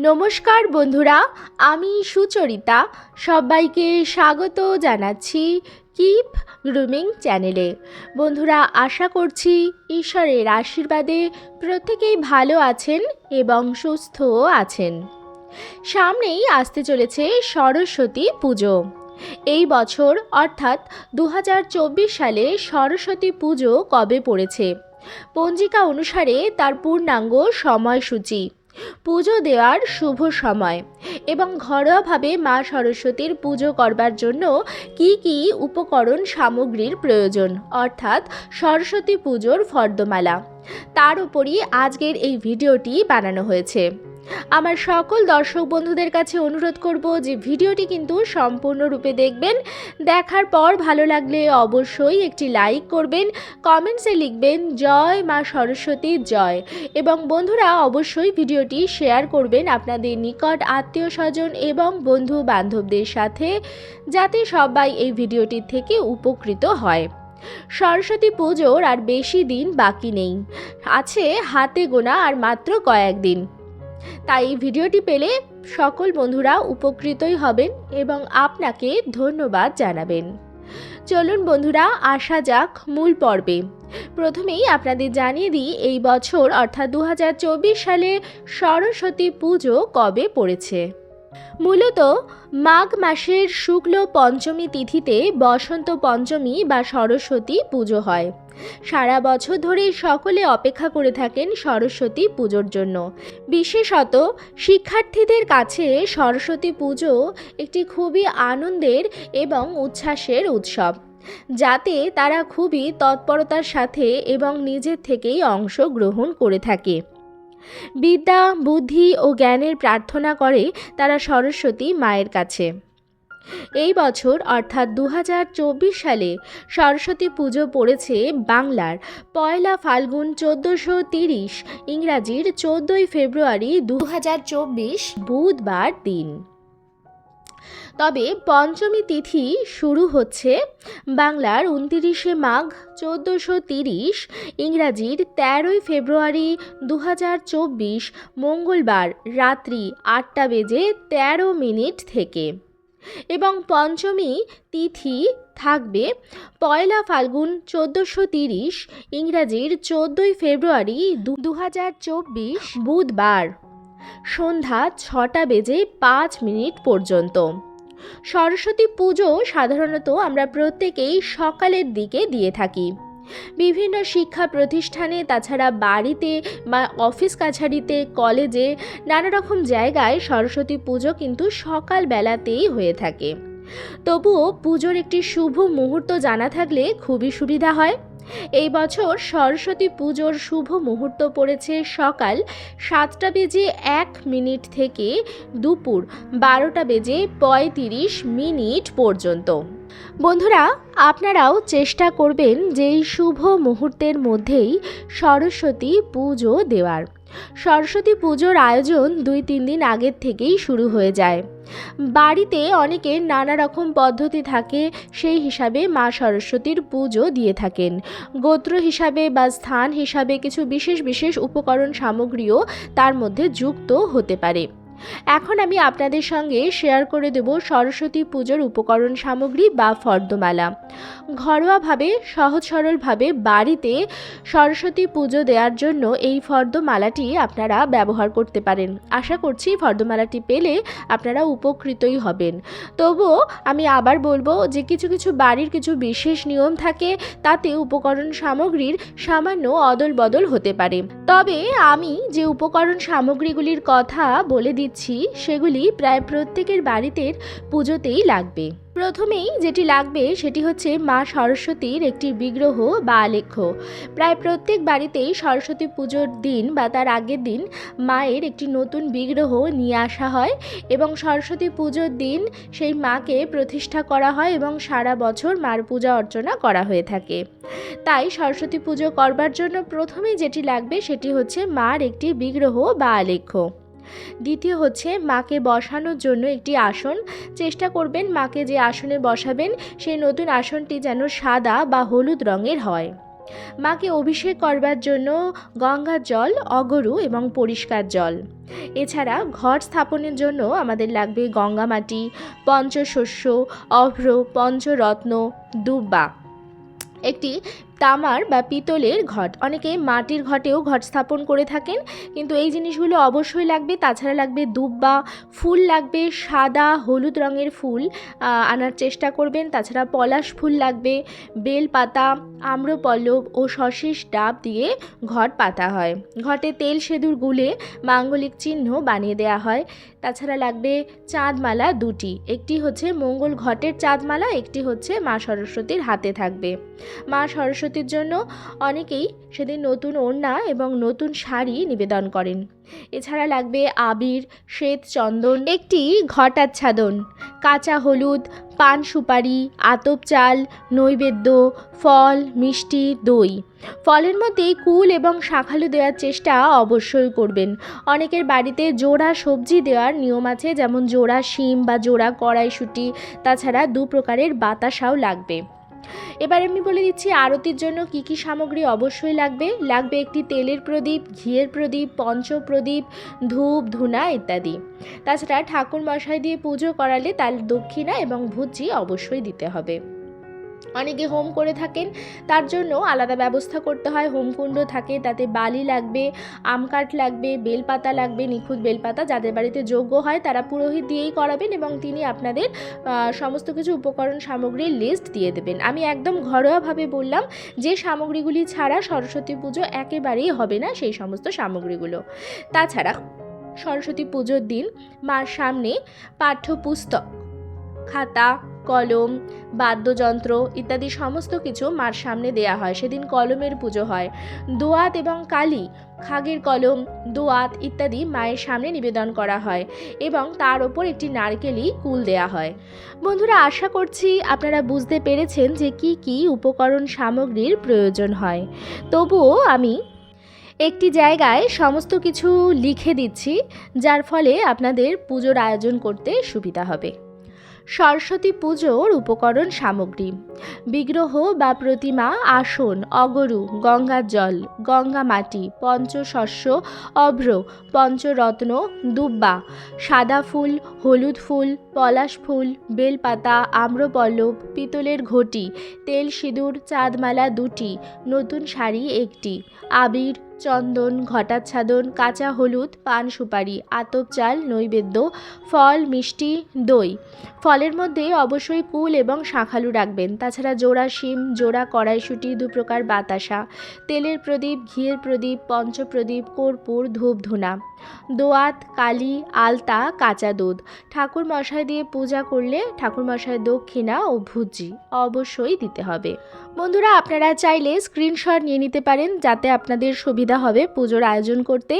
নমস্কার বন্ধুরা, আমি সুচরিতা। সবাইকে স্বাগত জানাচ্ছি কিপ গ্রুমিং চ্যানেলে। বন্ধুরা, আশা করছি ঈশ্বরের আশীর্বাদে প্রত্যেকেই ভালো আছেন এবং সুস্থও আছেন। সামনেই আসতে চলেছে সরস্বতী পুজো। এই বছর, অর্থাৎ দু হাজার চব্বিশ সালে সরস্বতী পুজো কবে পড়েছে? পঞ্জিকা অনুসারে তার পূর্ণাঙ্গ সময়সূচি। পুজো দেওয়ার শুভ সময়। এবং ঘরোয়াভাবে মা সরস্বতীর পুজো করবার জন্য কি কি উপকরণ সামগ্রীর প্রয়োজন? অর্থাৎ সরস্বতী পুজোর ফর্দমালা। তার উপরই আজকের এই ভিডিওটি বানানো হয়েছে। আমার সকল দর্শক বন্ধুদের কাছে অনুরোধ করব যে ভিডিওটি কিন্তু সম্পূর্ণরূপে দেখবেন। দেখার পর ভালো লাগলে অবশ্যই একটি লাইক করবেন, কমেন্টসে লিখবেন, জয় মা সরস্বতী, জয়। এবং বন্ধুরা অবশ্যই ভিডিওটি শেয়ার করবেন আপনাদের নিকট আত্মীয় স্বজন এবং বন্ধু বান্ধবদের সাথে, যাতে সবাই এই ভিডিওটির থেকে উপকৃত হয়। সরস্বতী পুজোর আর বেশি দিন বাকি নেই। আছে হাতে গোনা আর মাত্র কয়েকদিন। তাই ভিডিওটি পেলে সকল বন্ধুরা উপকৃতই হবেন এবং আপনাকে ধন্যবাদ জানাবেন। চলুন বন্ধুরা, আসা যাক মূল পর্বে। প্রথমেই আপনাদের জানিয়ে দিই, এই বছর অর্থাৎ দু হাজার চব্বিশ সালে সরস্বতী পুজো কবে পড়েছে? মূলত মাঘ মাসের শুক্ল পঞ্চমী তিথিতে বসন্ত পঞ্চমী বা সরস্বতী পুজো হয়। সারা বছর ধরে সকলে অপেক্ষা করে থাকেন সরস্বতী পুজোর জন্য। বিশেষত শিক্ষার্থীদের কাছে সরস্বতী পুজো একটি খুবই আনন্দের এবং উচ্ছ্বাসের উৎসব, যাতে তারা খুবই তৎপরতার সাথে এবং নিজের থেকেই অংশগ্রহণ করে থাকে। বিদ্যা, বুদ্ধি ও জ্ঞানের প্রার্থনা করে তারা সরস্বতী মায়ের কাছে। এই বছর, অর্থাৎ দু হাজার চব্বিশ সালে, সরস্বতী পুজো পড়েছে বাংলার পয়লা ফাল্গুন চোদ্দোশো তিরিশ, ইংরাজির চোদ্দোই ফেব্রুয়ারি দু হাজার চব্বিশ বুধবার দিন। তবে পঞ্চমী তিথি শুরু হচ্ছে বাংলার উনতিরিশে মাঘ চোদ্দোশো তিরিশ, ইংরাজির তেরোই ফেব্রুয়ারি দু হাজার চব্বিশ, মঙ্গলবার রাত্রি আটটা বেজে তেরো মিনিট থেকে। এবং পঞ্চমী তিথি থাকবে পয়লা ফাল্গুন চোদ্দোশো তিরিশ, ইংরাজির চোদ্দোই ফেব্রুয়ারি দু হাজার চব্বিশ বুধবার, সন্ধ্যা ছটা বেজে পাঁচ মিনিট পর্যন্ত। সরস্বতী পুজো সাধারণত আমরা প্রত্যেকেই সকালের দিকে দিয়ে থাকি। বিভিন্ন শিক্ষা প্রতিষ্ঠানে, তাছাড়া বাড়িতে বা অফিস কাছারিতে, কলেজে নানা রকম জায়গায় সরস্বতী পুজো কিন্তু সকালবেলাতেই হয়ে থাকে। তবুও পুজোর একটি শুভ মুহূর্ত জানা থাকলে খুবই সুবিধা হয়। এই বছর সরস্বতী পুজোর শুভ মুহূর্ত পড়েছে সকাল সাতটা বেজে এক মিনিট থেকে দুপুর বারোটা বেজে পঁয়ত্রিশ মিনিট পর্যন্ত। বন্ধুরা, আপনারাও চেষ্টা করবেন যে এই শুভ মুহূর্তের মধ্যেই সরস্বতী পুজো দেওয়ার। সরস্বতী পুজোর আয়োজন দুই তিন দিন আগের থেকেই শুরু হয়ে যায়। বাড়িতে অনেকের নানা রকম পদ্ধতি থাকে, সেই হিসাবে মা সরস্বতীর পুজো দিয়ে থাকেন। গোত্র হিসাবে বা স্থান হিসাবে কিছু বিশেষ বিশেষ উপকরণ সামগ্রীও তার মধ্যে যুক্ত হতে পারে। এখন আমি আপনাদের সঙ্গে শেয়ার করে দেব সরস্বতী পুজোর উপকরণ সামগ্রী বা ফর্দমালা। ঘরোয়াভাবে, সহজ সরলভাবে বাড়িতে সরস্বতী পুজো দেওয়ার জন্য এই ফর্দমালাটি আপনারা ব্যবহার করতে পারেন। আশা করছি ফর্দমালাটি পেলে আপনারা উপকৃতই হবেন। তবুও আমি আবার বলব যে কিছু কিছু বাড়ির কিছু বিশেষ নিয়ম থাকে, তাতে উপকরণ সামগ্রীর সামান্য অদল বদল হতে পারে। তবে আমি যে উপকরণ সামগ্রীগুলির কথা বলে দিচ্ছি, সেগুলি প্রায় প্রত্যেকের বাড়িতে পুজোতেই লাগবে। প্রথমেই যেটি লাগবে সেটি হচ্ছে মা সরস্বতীর একটি বিগ্রহ বা আলেখ্য। প্রায় প্রত্যেক বাড়িতেই সরস্বতী পুজোর দিন বা তার আগের দিন মায়ের একটি নতুন বিগ্রহ নিয়ে আসা হয় এবং সরস্বতী পুজোর দিন সেই মাকে প্রতিষ্ঠা করা হয় এবং সারা বছর মার পূজা অর্চনা করা হয়ে থাকে। তাই সরস্বতী পুজো করবার জন্য প্রথমেই যেটি লাগবে সেটি হচ্ছে মার একটি বিগ্রহ বা আলেখ্য। দ্বিতীয় হচ্ছে, মাকে বসানোর জন্য একটি আসন। চেষ্টা করবেন মাকে যে আসনে বসাবেন, সেই নতুন আসনটি যেন সাদা বা হলুদ রঙের হয়। মাকে অভিষেক করবার জন্য গঙ্গার জল, অগরু এবং পরিষ্কার জল। এছাড়া ঘর স্থাপনের জন্য আমাদের লাগবে গঙ্গা মাটি, পঞ্চশস্য, অভ্র, পঞ্চরত্ন, দুব্বা। একটি তামার বা পিতলের ঘট। অনেকে মাটির ঘটেও ঘট স্থাপন করে থাকেন, কিন্তু এই জিনিসগুলো অবশ্যই লাগবে। তাছাড়া লাগবে দুব্বা ফুল লাগবে, সাদা হলুদ রঙের ফুল আনার চেষ্টা করবেন। তাছাড়া পলাশ ফুল লাগবে বেল পাতা আম্রপল্লব ও সশিস ডাব দিয়ে ঘট পাতা হয়। ঘটে তেল সেঁদুর গুলে মাঙ্গলিক চিহ্ন বানিয়ে দেওয়া হয়। তাছাড়া লাগবে চাঁদমালা দুটি। একটি হচ্ছে মঙ্গল ঘটের চাঁদমালা, একটি হচ্ছে মা সরস্বতীর হাতে থাকবে। মা সরস্বতীর জন্য অনেকেই সেদিন নতুন ওড়না এবং নতুন শাড়ি নিবেদন করেন। এছাড়া লাগবে আবির, শ্বেত চন্দন, একটি ঘটাচ্ছাদন কাঁচা হলুদ, পান সুপারি, আতপ চাল, নৈবেদ্য, ফল, মিষ্টি, দই। ফলের মধ্যে কুল এবং শাঁখালু দেওয়ার চেষ্টা অবশ্যই করবেন। অনেকের বাড়িতে জোড়া সবজি দেওয়ার নিয়ম আছে, যেমন জোড়া শিম বা জোড়া কড়াইশুঁটি। তাছাড়া দু প্রকারের বাতাসাও লাগবে। এবার আমি বলে দিচ্ছি, আরতির জন্য কি কি সামগ্রী অবশ্যই লাগবে। লাগবে একটি তেলের প্রদীপ, ঘিয়ের প্রদীপ, পঞ্চপ্রদীপ, ধূপ, ধুনা ইত্যাদি। তাছাড়া ঠাকুর মশাই দিয়ে পুজো করালে তার দক্ষিণা এবং ভুজি অবশ্যই দিতে হবে। অনেকে হোম করে থাকেন, তার জন্য আলাদা ব্যবস্থা করতে হয়। হোমকুণ্ড থাকে, তাতে বালি লাগবে, আম কাঠ লাগবে, বেলপাতা লাগবে, নিখুঁত বেলপাতা যাদের বাড়িতে যোগ্য হয় তারা পুরোহিত দিয়েই করাবেন এবং তিনি আপনাদের সমস্ত কিছু উপকরণ সামগ্রীর লিস্ট দিয়ে দেবেন। আমি একদম ঘরোয়াভাবে বললাম, যে সামগ্রীগুলি ছাড়া সরস্বতী পুজো একেবারেই হবে না, সেই সমস্ত সামগ্রীগুলো। তাছাড়া সরস্বতী পুজোর দিন মার সামনে পাঠ্যপুস্তক, খাতা কলম, বাদ্যযন্ত্র ইত্যাদি সমস্ত কিছু মার সামনে দেয়া হয়। সেদিন কলমের পুজো হয়। দোয়াত এবং কালি, খাগের কলম, দোয়াত ইত্যাদি মায়ের সামনে নিবেদন করা হয় এবং তার ওপর একটি নারকেলই কুল দেয়া হয়। বন্ধুরা, আশা করছি আপনারা বুঝতে পেরেছেন যে কি কি উপকরণ সামগ্রীর প্রয়োজন হয়। তবুও আমি একটি জায়গায় সমস্ত কিছু লিখে দিচ্ছি, যার ফলে আপনাদের পুজোর আয়োজন করতে সুবিধা হবে। সরস্বতী পুজোর উপকরণ সামগ্রী। বিগ্রহ বা প্রতিমা, আসন, অগরু গঙ্গার জল, গঙ্গা মাটি, পঞ্চশস্য, অভ্র, পঞ্চরত্ন, দুব্বা, সাদা ফুল, হলুদ ফুল, পলাশ ফুল, বেলপাতা, আম্রপল্লব, পিতলের ঘটি, তেল সিঁদুর, চাঁদমালা দুটি, নতুন শাড়ি একটি, আবির চন্দন ঘটাচ্ছাদন কাঁচা হলুদ, পান সুপারি, আতপ চাল, নৈবেদ্য, ফল, মিষ্টি, দই। ফলের মধ্যে অবশ্যই কুল এবং শাঁখালু রাখবেন। তাছাড়া জোড়া শিম, জোড়া কড়াইশুঁটি, দু প্রকার বাতাসা, তেলের প্রদীপ, ঘিয়ের প্রদীপ, পঞ্চপ্রদীপ, কর্পূর, ধূপধুনা। দোয়াত, কালি, আলতা, কাঁচা দুধ। ঠাকুর মশাই দিয়ে পূজা করলে ঠাকুর মশাই দক্ষিণা ও ভুজি অবশ্যই দিতে হবে। বন্ধুরা, আপনারা চাইলে স্ক্রিনশট নিয়ে নিতে পারেন যাতে আপনাদের সুবিধা হবে পুজোর আয়োজন করতে।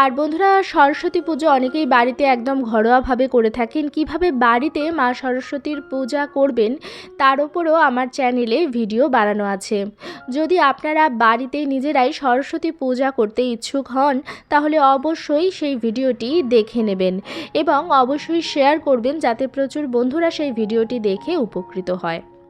আর বন্ধুরা, সরস্বতী পুজো অনেকেই বাড়িতে একদম ঘরোয়াভাবে করে থাকেন। কীভাবে বাড়িতে মা সরস্বতীর পূজা করবেন, তার উপরও আমার চ্যানেলে ভিডিও বানানো আছে। যদি আপনারা বাড়িতে নিজেরাই সরস্বতী পূজা করতে ইচ্ছুক হন, তাহলে অবশ্যই সেই ভিডিওটি দেখে নেবেন এবং অবশ্যই শেয়ার করবেন যাতে প্রচুর বন্ধুরা সেই ভিডিওটি দেখে উপকৃত হয়।